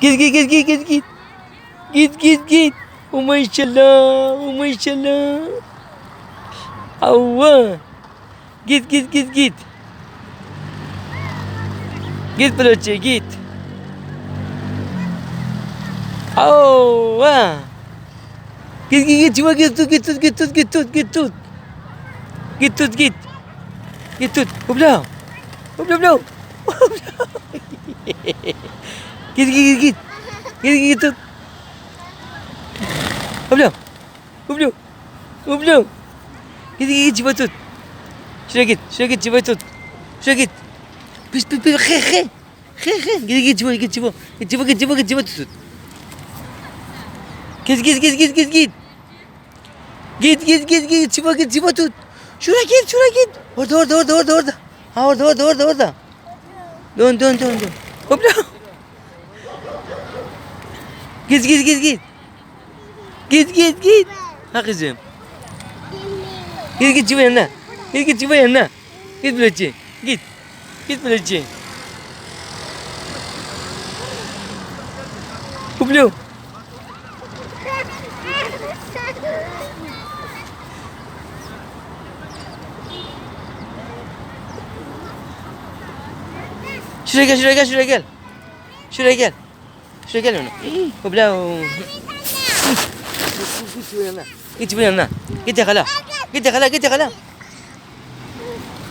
Git git git git git git. Git git git. Oh maşallah. Oh maşallah. Allah. Git git git git. Git Bluetçe git. Allah. Git git git çabuk git tut git tut git tut git tut git tut. Git tut git. Git tut. Hopla. Hopla hopla. Git git git git. Git git git. Hopla. Hopla. Hopla. Git git git çiba tut. Şuraya git. Şuraya git çiba tut. Şuraya git. Pis pis pis. He he. He he. Git git çiba git çiba. Git çiba git çiba git çiba tut. Git git git git git git. Git git git git çiba git çiba tut. Şuraya git şuraya git. Orada orada orada orada orada. Ha orada orada orada orada. Dön dön dön dön. Hopla. Git git git git. Git git git. Ha kızım. Git git çiba yanına. Git git çiba yanına. Git Bülentçi. Git. Git Bülentçi. Hopla. Şuraya gel, şuraya gel, şuraya gel. Şuraya gel. Je regarde là. Hop là. Qui tu veux là Qui t'es là Qui t'es là Qui t'es là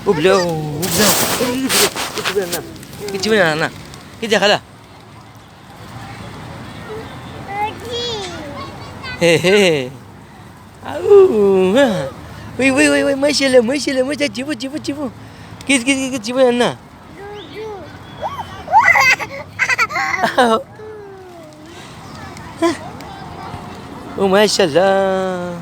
Hop là. Hop là. Qui tu veux là Qui t'es là Hé hé. Ah, ah. Oui, oui, oui, moi je suis là, moi je suis là, moi je suis là, tu veux, tu veux, tu veux. Qu'est-ce que tu veux là ah, Oh O mais chazão.